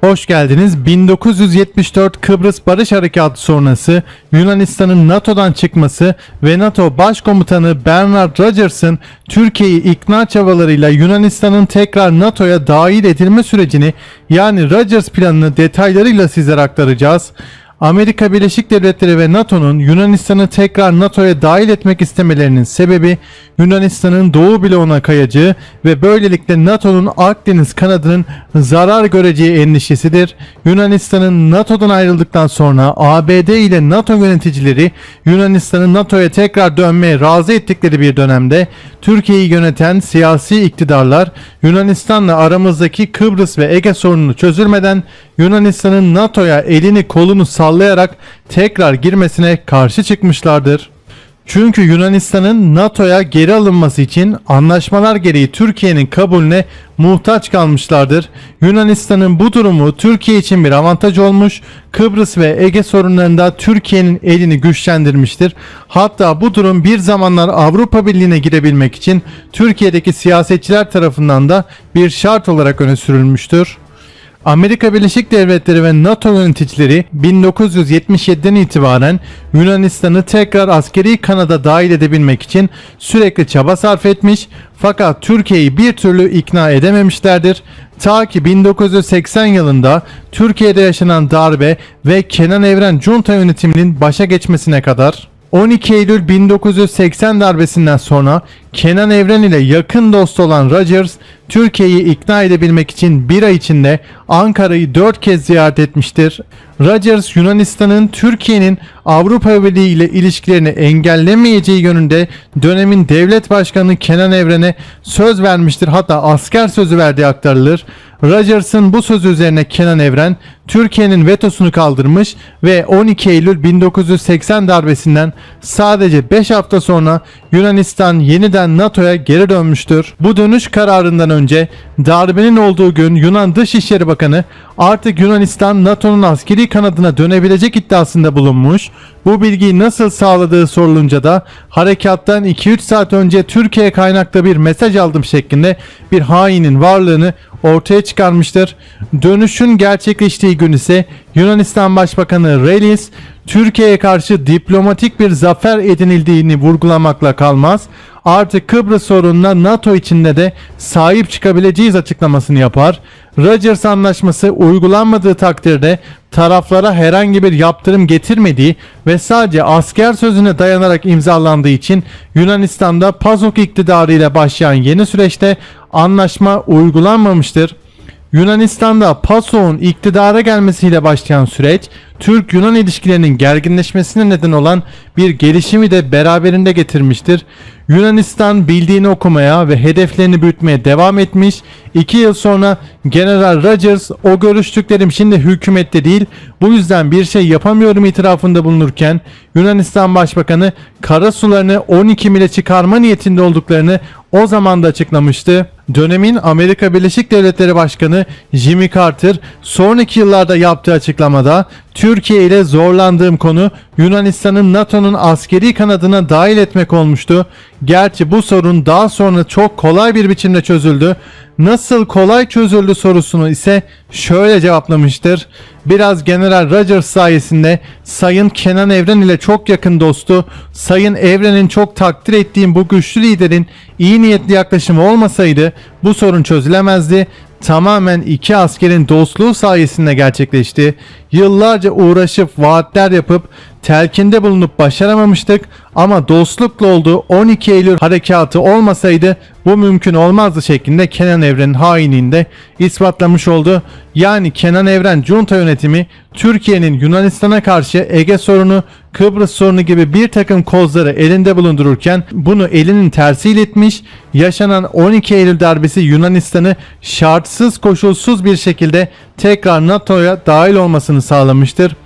Hoş geldiniz. 1974 Kıbrıs Barış Harekatı sonrası Yunanistan'ın NATO'dan çıkması ve NATO Başkomutanı Bernard Rogers'ın Türkiye'yi ikna çabalarıyla Yunanistan'ın tekrar NATO'ya dahil edilme sürecini yani Rogers planını detaylarıyla sizlere aktaracağız. Amerika Birleşik Devletleri ve NATO'nun Yunanistan'ı tekrar NATO'ya dahil etmek istemelerinin sebebi Yunanistan'ın Doğu bloğuna kayacağı ve böylelikle NATO'nun Akdeniz kanadının zarar göreceği endişesidir. Yunanistan'ın NATO'dan ayrıldıktan sonra ABD ile NATO yöneticileri Yunanistan'ı NATO'ya tekrar dönmeye razı ettikleri bir dönemde Türkiye'yi yöneten siyasi iktidarlar Yunanistan'la aramızdaki Kıbrıs ve Ege sorununu çözülmeden Yunanistan'ın NATO'ya elini kolunu sallayarak tekrar girmesine karşı çıkmışlardır. Çünkü Yunanistan'ın NATO'ya geri alınması için anlaşmalar gereği Türkiye'nin kabulüne muhtaç kalmışlardır. Yunanistan'ın bu durumu Türkiye için bir avantaj olmuş, Kıbrıs ve Ege sorunlarında Türkiye'nin elini güçlendirmiştir. Hatta bu durum bir zamanlar Avrupa Birliği'ne girebilmek için Türkiye'deki siyasetçiler tarafından da bir şart olarak öne sürülmüştür. Amerika Birleşik Devletleri ve NATO yöneticileri 1977'den itibaren Yunanistan'ı tekrar askeri kanada dahil edebilmek için sürekli çaba sarf etmiş fakat Türkiye'yi bir türlü ikna edememişlerdir. Ta ki 1980 yılında Türkiye'de yaşanan darbe ve Kenan Evren junta yönetiminin başa geçmesine kadar 12 Eylül 1980 darbesinden sonra Kenan Evren ile yakın dost olan Rogers, Türkiye'yi ikna edebilmek için bir ay içinde Ankara'yı 4 kez ziyaret etmiştir. Rogers, Yunanistan'ın Türkiye'nin Avrupa Birliği ile ilişkilerini engellemeyeceği yönünde dönemin devlet başkanı Kenan Evren'e söz vermiştir. Hatta asker sözü verdiği aktarılır. Rogers'ın bu sözü üzerine Kenan Evren Türkiye'nin vetosunu kaldırmış ve 12 Eylül 1980 darbesinden sadece 5 hafta sonra Yunanistan yeniden NATO'ya geri dönmüştür. Bu dönüş kararından önce darbenin olduğu gün Yunan Dışişleri Bakanı artık Yunanistan NATO'nun askeri kanadına dönebilecek iddiasında bulunmuş. Bu bilgiyi nasıl sağladığı sorulunca da harekattan 2-3 saat önce Türkiye kaynaklı bir mesaj aldım şeklinde bir hainin varlığını ortaya çıkarmıştır. Dönüşün gerçekleştiği gün ise Yunanistan Başbakanı Relis Türkiye'ye karşı diplomatik bir zafer edinildiğini vurgulamakla kalmaz. Artık Kıbrıs sorununa NATO içinde de sahip çıkabileceğiz açıklamasını yapar. Rogers anlaşması uygulanmadığı takdirde taraflara herhangi bir yaptırım getirmediği ve sadece asker sözüne dayanarak imzalandığı için Yunanistan'da PASOK iktidarı ile başlayan yeni süreçte anlaşma uygulanmamıştır. Yunanistan'da PASOK'un iktidara gelmesiyle başlayan süreç Türk-Yunan ilişkilerinin gerginleşmesine neden olan bir gelişimi de beraberinde getirmiştir. Yunanistan bildiğini okumaya ve hedeflerini büyütmeye devam etmiş. 2 yıl sonra General Rogers o görüştüklerim şimdi hükümette değil bu yüzden bir şey yapamıyorum itirafında bulunurken Yunanistan Başbakanı kara sularını 12 mile çıkarma niyetinde olduklarını o zaman da açıklamıştı. Dönemin Amerika Birleşik Devletleri Başkanı Jimmy Carter sonraki yıllarda yaptığı açıklamada Türkiye ile zorlandığım konu Yunanistan'ın NATO'nun askeri kanadına dahil etmek olmuştu. Gerçi bu sorun daha sonra çok kolay bir biçimde çözüldü. Nasıl kolay çözüldü sorusunu ise şöyle cevaplamıştır. Biraz General Rogers sayesinde Sayın Kenan Evren ile çok yakın dostu, Sayın Evren'in çok takdir ettiğim bu güçlü liderin iyi niyetli yaklaşımı olmasaydı bu sorun çözülemezdi tamamen iki askerin dostluğu sayesinde gerçekleşti. Yıllarca uğraşıp vaatler yapıp telkinde bulunup başaramamıştık ama dostlukla olduğu 12 Eylül harekatı olmasaydı bu mümkün olmazdı şeklinde Kenan Evren'in hainliğinde ispatlamış oldu. Yani Kenan Evren junta yönetimi Türkiye'nin Yunanistan'a karşı Ege sorunu, Kıbrıs sorunu gibi bir takım kozları elinde bulundururken bunu elinin tersiyle etmiş, yaşanan 12 Eylül darbesi Yunanistan'ı şartsız koşulsuz bir şekilde tekrar NATO'ya dahil olmasını sağlamıştır.